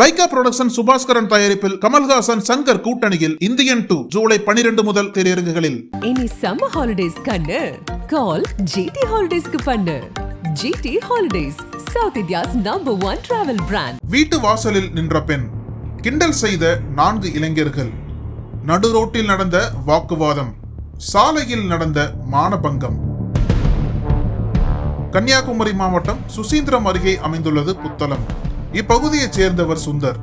Lyca production Subaskaran தயாரிப்பில் கமல்ஹாசன் சங்கர் கூட்டணியில் Indian two July 12 முதல் திரையரங்குகளில். இனி சம்மர் ஹாலிடேஸ் கண்ணு. கால் ஜிடி ஹாலிடேஸ்க்கு பண்ணு. GT holidays south India's number one travel brand வீட்டு வாசலில் நின்ற பெண் கிண்டல் செய்த நான்கு இளைஞர்கள். நடு ரோட்டில் நடந்த வாக்குவாதம் சாலையில் நடந்த மானபங்கம். கன்னியாகுமரி மாவட்டம் சுசீந்திரம் அருகே அமைந்துள்ளது புத்தளம். இப்பகுதியைச் சேர்ந்தவர் சுந்தர்.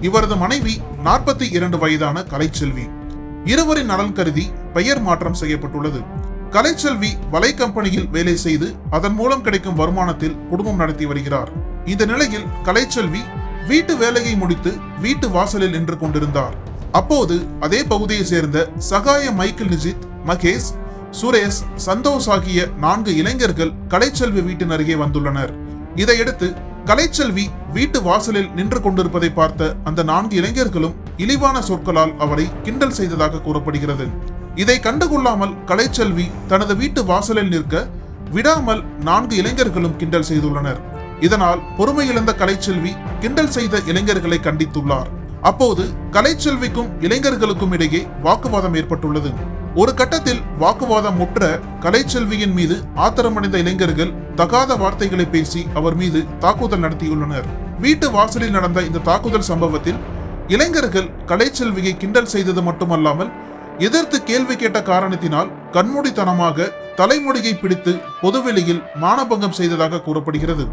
இவரது மனைவி நாற்பத்தி இரண்டு வயதான கலைச்செல்வி. இருவரின் நலன் கருதி பெயர் மாற்றம் செய்யப்பட்டுள்ளது. கலைச்செல்வி வலை கம்பெனியில் வேலை செய்து அதன் மூலம் கிடைக்கும் வருமானத்தில் குடும்பம் நடத்தி வருகிறார். இந்த நிலையில் கலைச்செல்வி வீட்டு வேலையை முடித்து வீட்டு வாசலில் நின்று கொண்டிருந்தார். அப்போது அதே பகுதியை சேர்ந்த சகாய மைக்கேல் நிஜித் மகேஷ் சுரேஷ் சந்தோஷ் ஆகிய நான்கு இளைஞர்கள் கலைச்செல்வி வீட்டின் அருகே வந்துள்ளனர். இதையடுத்து கலைச்செல்வி வீட்டு வாசலில் நின்று கொண்டிருப்பதை பார்த்த அந்த நான்கு இளைஞர்களும் இழிவான சொற்களால் அவரை கிண்டல் செய்ததாக கூறப்படுகிறது. இதை கண்டுகொள்ளாமல் கலைச்செல்வி தனது வீட்டு வாசலில் நிற்க விடாமல் நான்கு இளைஞர்களும் கிண்டல் செய்துள்ளனர். இதனால் பொறுமையிழந்த கலைச்செல்வி கிண்டல் செய்த இளைஞர்களை கண்டித்துள்ளார். அப்போது கலைச்செல்விக்கும் இளைஞர்களுக்கும் இடையே வாக்குவாதம் ஏற்பட்டுள்ளது. ஒரு கட்டத்தில் வாக்குவாதம் முற்ற கலைச்செல்வியின் மீது ஆத்திரமடைந்த இளைஞர்கள் தகாத வார்த்தைகளை பேசி அவர் மீது தாக்குதல் நடத்தியுள்ளனர். வீட்டு வாசலில் நடந்த இந்த தாக்குதல் சம்பவத்தில் இளைஞர்கள் கலைச்செல்வியை கிண்டல் செய்தது மட்டுமல்லாமல் எதிர்த்து கேள்வி கேட்ட காரணத்தினால் கண்மூடித்தனமாக தலைமுடியை பிடித்து பொதுவெளியில் மானபங்கம் செய்ததாக கூறப்படுகிறது.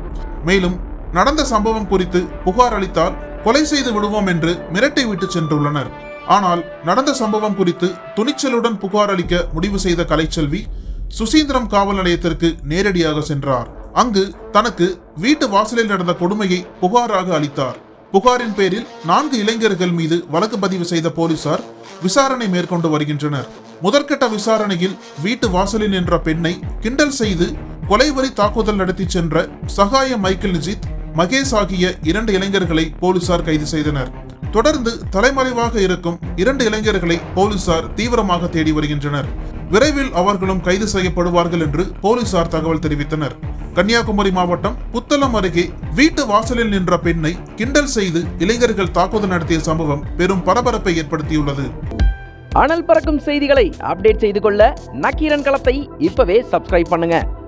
மேலும் நடந்த சம்பவம் குறித்து புகார் அளித்தால் கொலை செய்து விடுவோம் என்று மிரட்டி விட்டு சென்றுள்ளனர். ஆனால் நடந்த சம்பவம் குறித்து துணிச்சலுடன் புகார் அளிக்க முடிவு செய்த கலைச்செல்வி சுசீந்திரம் காவல் நிலையத்திற்கு நேரடியாக சென்றார். அங்கு தனக்கு வீட்டு வாசலில் நடந்த கொடுமையை புகாராக அளித்தார். புகாரின் பேரில் நான்கு இளைஞர்கள் மீது வழக்கு பதிவு செய்த போலீசார் விசாரணை மேற்கொண்டு வருகின்றனர். முதற்கட்ட விசாரணையில் வீட்டு வாசலில் நின்ற பெண்ணை கிண்டல் செய்து கொலைவரி தாக்குதல் நடத்தி சென்ற சகாய மைக்கேல் நிஜித் மகேஷ் ஆகிய இரண்டு இளைஞர்களை போலீசார் கைது செய்தனர். தொடர்ந்து தலைமறைவாக இருக்கும் இரண்டு இளைஞர்களை போலீசார் தீவிரமாக தேடி வருகின்றனர். விரைவில் அவர்களும் கைது செய்யப்படுவார்கள் என்று போலீசார் தகவல் தெரிவித்தனர். கன்னியாகுமரி மாவட்டம் புத்தளம் அருகே வீட்டு வாசலில் நின்ற பெண்ணை கிண்டல் செய்து இளைஞர்கள் தாக்குதல் நடத்திய சம்பவம் பெரும் பரபரப்பை ஏற்படுத்தியுள்ளது. அனல் பறக்கும் செய்திகளை அப்டேட் செய்து கொள்ள நக்கீரன் களத்தை இப்பவே சப்ஸ்கிரைப் பண்ணுங்க.